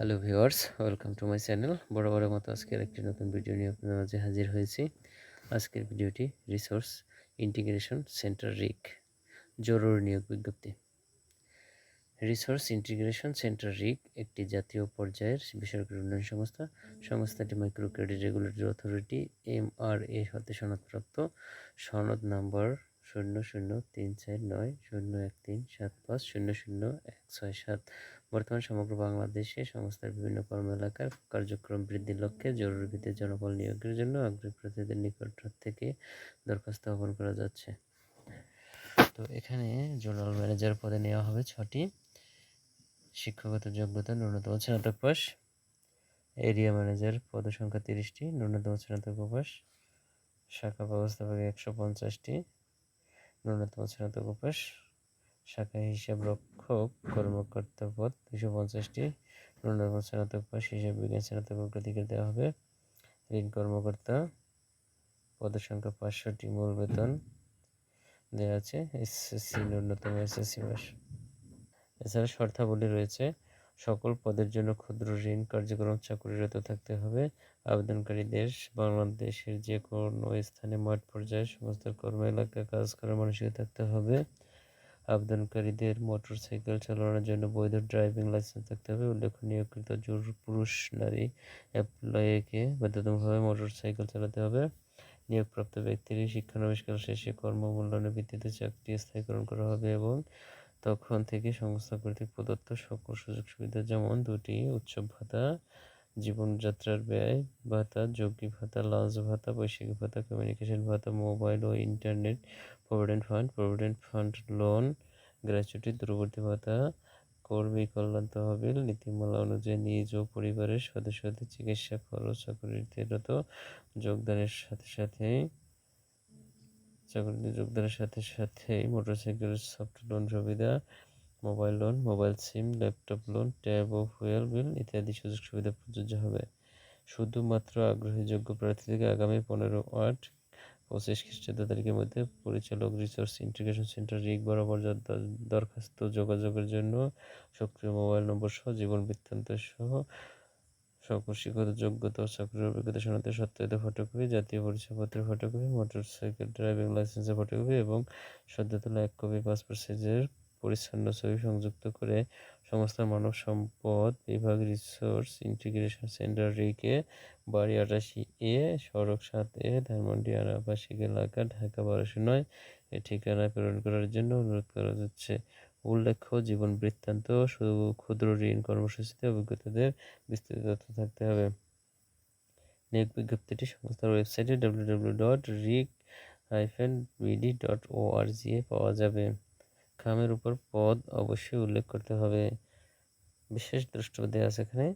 Hello viewers welcome to my channel বড় বড় মতো আজকের একটি নতুন ভিডিও নিয়ে আপনাদের মাঝে হাজির হয়েছি। আজকের ভিডিওটি রিসোর্স ইন্টিগ্রেশন সেন্টার রিক জরুরি নিয়োগ বিজ্ঞপ্তি। রিসোর্স ইন্টিগ্রেশন সেন্টার রিক একটি জাতীয় পর্যায়ের বেসরকারি উন্নয়ন সংস্থা। সংস্থাটি micro credit regulatory authority M R A হতে সনদপ্রাপ্ত। সনদ নাম্বার শূন্য শূন্য তিন চার নয় শূন্য এক তিন সাত পাঁচ শূন্য শূন্য এক ছয় সাত। বর্তমান সমগ্র বাংলাদেশে সংস্থার বিভিন্ন কর্ম এলাকার কার্যক্রম বৃদ্ধির লক্ষ্যে জরুরি ভিত্তিতে জনবল নিয়োগের জন্য আগ্রহী প্রার্থীদের নিকট থেকে দরখাস্ত আহ্বান করা যাচ্ছে। তো এখানে জোনাল ম্যানেজার পদে নেওয়া হবে ছটি। শিক্ষাগত যোগ্যতা, ন্যূনতম স্নাতক পাস এরিয়া ম্যানেজার পদ সংখ্যা তিরিশটি, ন্যূনতম স্নাতক পাস শাখা ব্যবস্থাপক একশো পঞ্চাশটি, ন্যূনতম স্নাতক পাস শাখা হিসাব রক্ষক, কর্মকর্তা পদ দুশো পঞ্চাশটি, ন্যূনতম স্নাতক পাস হিসাব বিজ্ঞান স্নাতক অগ্রাধিকার দেওয়া হবে। ঋণ কর্মকর্তা পদের সংখ্যা পাঁচশোটি, মূল বেতন দেওয়া আছে, এসএসসি, ন্যূনতম এসএসসি পাস। এছাড়া শর্তাবলী রয়েছে, সকল পদের জন্য ক্ষুদ্র ঋণ কার্যক্রম চাকুরিরত থাকতে হবে। আবেদনকারী দেশ বাংলাদেশের যে কোনো স্থানে মাঠ পর্যায়ে সমস্ত কর্ম এলাকায় কাজ করার মানসিক থাকতে হবে। আবেদনকারীদের মোটরসাইকেল চালানোর জন্য বৈধ ড্রাইভিং লাইসেন্স থাকতে হবে। উল্লেখনীয়কৃত জোর পুরুষ নারী অ্যাপ্লয়কে বাধ্যতামূলকভাবে মোটরসাইকেল চালাতে হবে। নিয়োগপ্রাপ্ত ব্যক্তির শিক্ষানবিষ্কার শেষে কর্মমূল্যায়নের ভিত্তিতে চাকরি স্থায়ীকরণ করা হবে এবং তখন থেকে সংস্থা কর্তৃক প্রদত্ত সকল সুযোগ সুবিধা যেমন দুটি উৎসব ভাতা জীবনযাত্রার ব্যয় ভাতা, যৌগিক ভাতা লঞ্চ ভাতা বৈশাখী ভাতা কমিউনিকেশন ভাতা মোবাইল ও internet provident fund provident fund loan gratuity দূরবর্তী ভাতা, কর্মী কল্যাণ তহবিল, নীতিমালা অনুযায়ী নিজ ও পরিবারের সদস্যদের চিকিৎসা খরচ চাকরিতে যোগদানের সাথে সাথে চাকরিতে যোগদানের সাথে সাথে মোটরসাইকেল সফট লোন সুবিধা mobile loan, mobile SIM, laptop loan, tab ও ফুয়েল বিল ইত্যাদি সুযোগ সুবিধা প্রযোজ্য হবে। শুধুমাত্র আগ্রহী যোগ্য প্রার্থী থেকে আগামী পনেরো আট পঁচিশ খ্রিস্টাব্দ তারিখের মধ্যে পরিচালক রিসোর্স ইন্টিগ্রেশন সেন্টার রিক বরাবর দরখাস্ত যোগাযোগের জন্য সক্রিয় মোবাইল নম্বর সহ জীবন বৃত্তান্ত সহ সকল শিক্ষত যোগ্যতা ও চাকরির অভিজ্ঞতা সনদের সত্যায়িত ফটোকপি, জাতীয় পরিচয়পত্রের ফটোকপি, মোটরসাইকেল, ড্রাইভিং লাইসেন্সের ফটোকপি এবং সদ্য তোলা এক কপি পাসপোর্ট সাইজের পরিচ্ছন্ন ছবি সংযুক্ত করে সমস্ত মানব সম্পদ বিভাগ রিসোর্স ইন্টিগ্রেশন সেন্টার রিকে বাড়ি আটাশি এ, সড়ক সাত এ, ধানমন্ডি আবাসিক এলাকা ঢাকা বারোশো নয় এ ঠিকানায় প্রেরণ করার জন্য অনুরোধ করা যাচ্ছে। উল্লেখ্য, জীবন বৃত্তান্ত শুধু ক্ষুদ্র ঋণ কর্মসূচিতে অভিজ্ঞতাদের বিস্তৃত তথ্য থাকতে হবে। নিয়োগ বিজ্ঞপ্তিটি সংস্থার ওয়েবসাইটে W W dot RIC hyphen BD dot O R G এ পাওয়া যাবে। খামের উপর পদ অবশ্যই উল্লেখ করতে হবে। বিশেষ দ্রষ্টব্য দেওয়া আছে এখানে।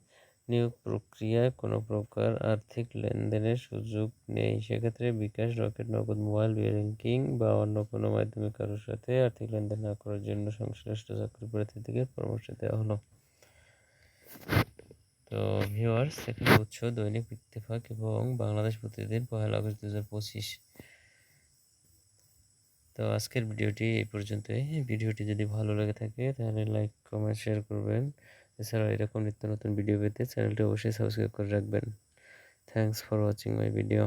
নিয়োগ প্রক্রিয়ায় কোনো প্রকার আর্থিক লেনদেনের সুযোগ নেই। সেক্ষেত্রে bKash, Rocket, Nagad, mobile banking বা অন্য কোনো মাধ্যমে কারোর সাথে আর্থিক লেনদেন না করার জন্য সংশ্লিষ্ট চাকরি প্রার্থী থেকে পরামর্শ দেওয়া হলো। তো ভিউয়ার্স এখানে উৎস দৈনিক ইত্তেফাক এবং বাংলাদেশ প্রতিদিন পহেলা আগস্ট দু হাজার পঁচিশ তো আজকের ভিডিওটি এই পর্যন্তই। ভিডিওটি যদি ভালো লেগে থাকে, তাহলে লাইক কমেন্ট শেয়ার করবেন। এছাড়াও এরকম নিত্য নতুন ভিডিও পেতে চ্যানেলটি অবশ্যই সাবস্ক্রাইব করে রাখবেন। Thanks for watching my video